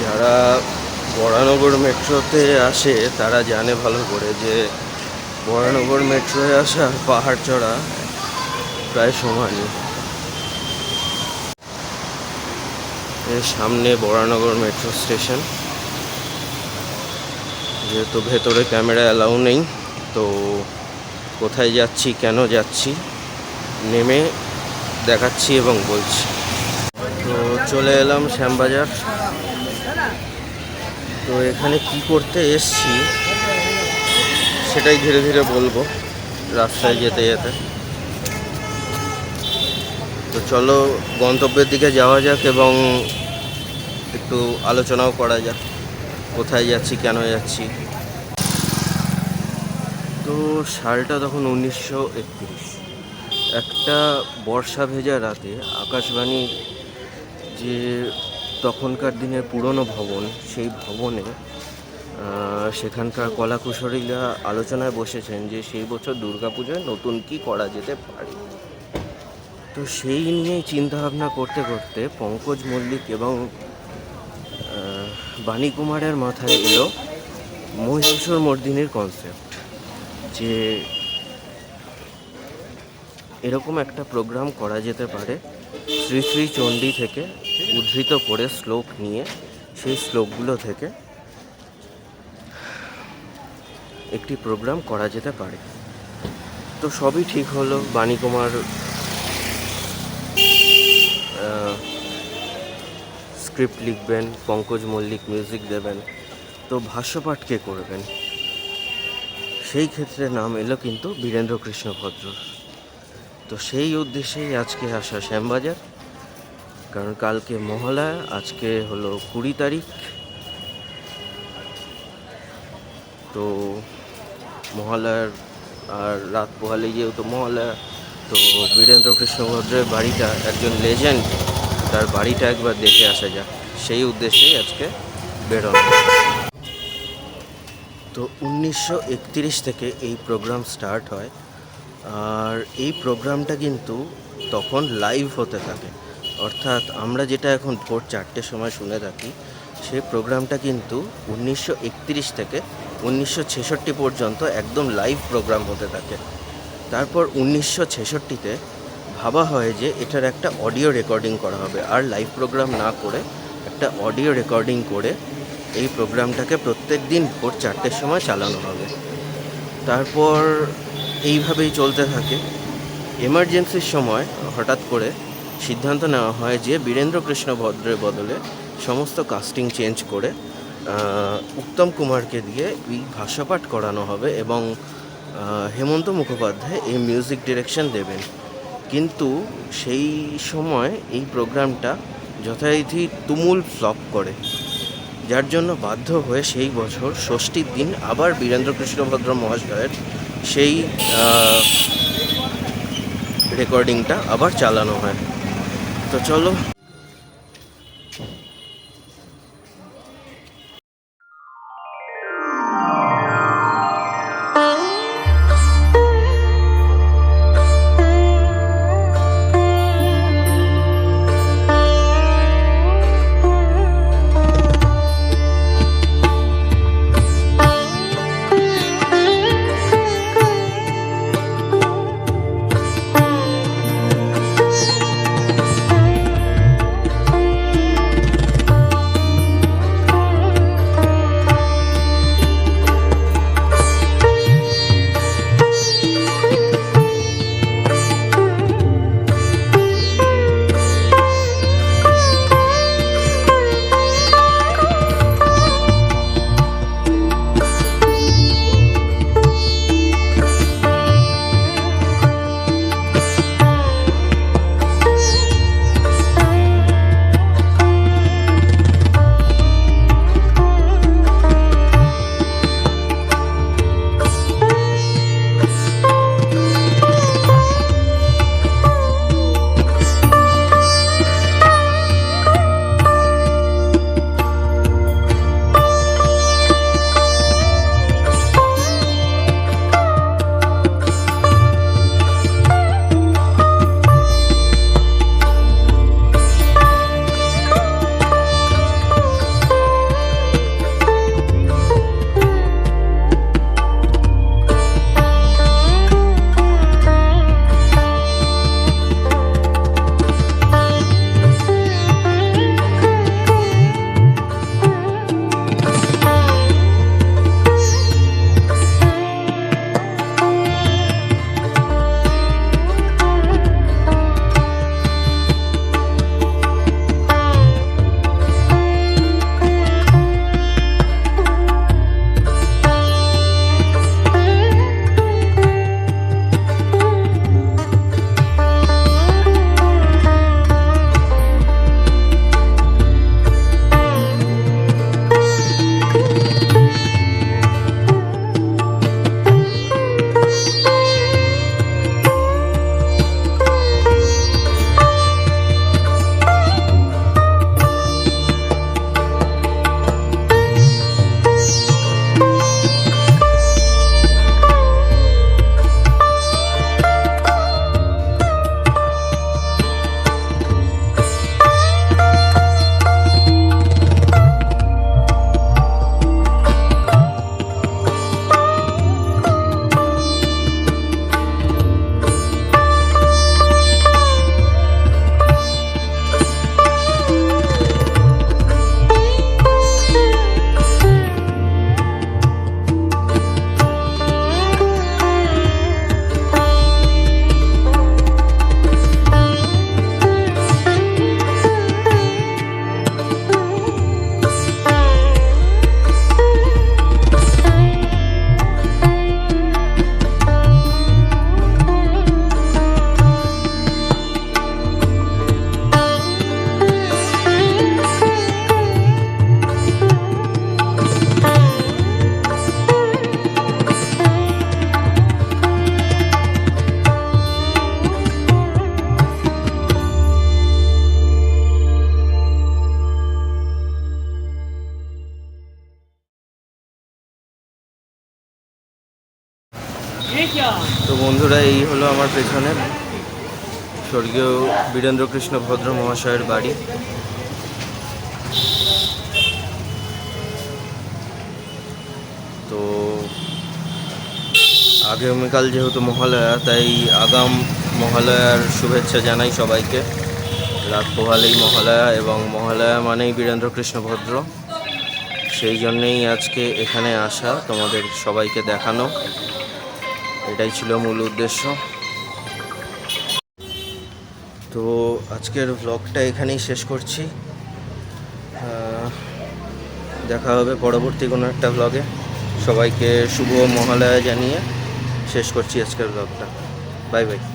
যারা বরানগর মেট্রোতে আসে, তারা জানে ভালো করে যে বরানগর মেট্রোয় আসা পাহাড় চড়া প্রায় সমানই। এর সামনে বরানগর মেট্রো স্টেশন। যেহেতু ভেতরে ক্যামেরা অ্যালাউ নেই, তো কোথায় যাচ্ছি, কেন যাচ্ছি, নেমে দেখাচ্ছি এবং বলছি। তো চলে এলাম শ্যামবাজার। তো এখানে কি করতে এসছি, সেটাই ধীরে ধীরে বলব রাস্তায় যেতে যেতে। তো চলো গন্তব্যের দিকে যাওয়া যাক এবং একটু আলোচনাও করা যাক, কোথায় যাচ্ছি, কেন যাচ্ছি। তো সালটা তখন উনিশশো একত্রিশ। একটা বর্ষা ভেজা রাতে আকাশবাণীর যে তখনকার দিনের পুরনো ভবন, সেই ভবনে সেখানকার কলাকুশলীরা আলোচনায় বসেছেন যে সেই বছর দুর্গাপূজায় নতুন কি করা যেতে পারে। তো সেই নিয়েই চিন্তাভাবনা করতে করতে পঙ্কজ মল্লিক এবং বাণী কুমারের মাথায় এলো মহিষাসুর মর্দিনীর কনসেপ্ট যে এরকম একটা প্রোগ্রাম করা যেতে পারে শ্রী শ্রী চণ্ডী থেকে উদ্ধৃত করে শ্লোক নিয়ে সেই শ্লোকগুলো থেকে একটি প্রোগ্রাম করা যেতে পারে। তো সবই ঠিক হলো। বাণী কুমার স্ক্রিপ্ট লিখবেন, পঙ্কজ মল্লিক মিউজিক দেবেন, তো ভাষ্যপাঠ কে করবেন? সেই ক্ষেত্রে নাম এলো কিন্তু বীরেন্দ্র কৃষ্ণ ভদ্র তো সেই উদ্দেশ্যেই আজকে আসা শ্যামবাজার। কারণ কালকে মহালয়া আজকে হলো কুড়ি তারিখ। তো মহালয়ার আর রাত পোহালে যেহেতু মহালয়া তো বীরেন্দ্র কৃষ্ণ ভদ্রের বাড়িটা একজন লেজেন্ড তার বাড়িটা একবার দেখে আসা যাক। সেই উদ্দেশ্যেই আজকে বেরোনো। তো উনিশশো থেকে এই প্রোগ্রাম স্টার্ট হয়। আর এই প্রোগ্রামটা কিন্তু তখন লাইভ হতে থাকে। অর্থাৎ আমরা যেটা এখন ভোর চারটের সময় শুনে থাকি, সেই প্রোগ্রামটা কিন্তু উনিশশো থেকে উনিশশো ছেষট্টি পর্যন্ত একদম লাইভ প্রোগ্রাম হতে থাকে। তারপর উনিশশো ছেষট্টিতে ভাবা হয় যে এটার একটা অডিও রেকর্ডিং করা হবে। আর লাইভ প্রোগ্রাম না করে একটা অডিও রেকর্ডিং করে এই প্রোগ্রামটাকে প্রত্যেক দিন ভোর চারটের সময় চালানো হবে। তারপর এইভাবেই চলতে থাকে। এমার্জেন্সির সময় হঠাৎ করে সিদ্ধান্ত নেওয়া হয় যে বীরেন্দ্র কৃষ্ণ ভদ্রের বদলে সমস্ত কাস্টিং চেঞ্জ করে উত্তম কুমারকে দিয়ে এই ভাষ্যপাঠ করানো হবে এবং হেমন্ত মুখোপাধ্যায় এই মিউজিক ডিরেকশন দেবেন। কিন্তু সেই সময় এই প্রোগ্রামটা যথারীতি তুমুল ফ্লপ করে, যার জন্য বাধ্য হয়ে সেই বছর ষষ্ঠীর দিন আবার বীরেন্দ্র কৃষ্ণভদ্র মহাশয়ের সেই রেকর্ডিংটা আবার চালানো হয়। তো চলো বন্ধুরা, এই হলো আমার পেছনে স্বর্গীয় বীরেন্দ্র কৃষ্ণ ভদ্র মহাশয়ের বাড়ি। তো আগামীকাল যেহেতু মহালয়া, তাই আগাম মহালয়ার শুভেচ্ছা জানাই সবাইকে। রাত পোহালেই মহালয়া এবং মহালয়া মানেই বীরেন্দ্র কৃষ্ণ ভদ্র। সেই জন্যেই আজকে এখানে আসা তোমাদের সবাইকে দেখানো। এটাই ছিল মূল উদ্দেশ্য। তো আজকের ব্লগটা এখানেই শেষ করছি। দেখা হবে পরবর্তী কোনো একটা ব্লগে সবাইকে শুভ মহালয়া জানিয়ে শেষ করছি আজকের ব্লগটা বাই বাই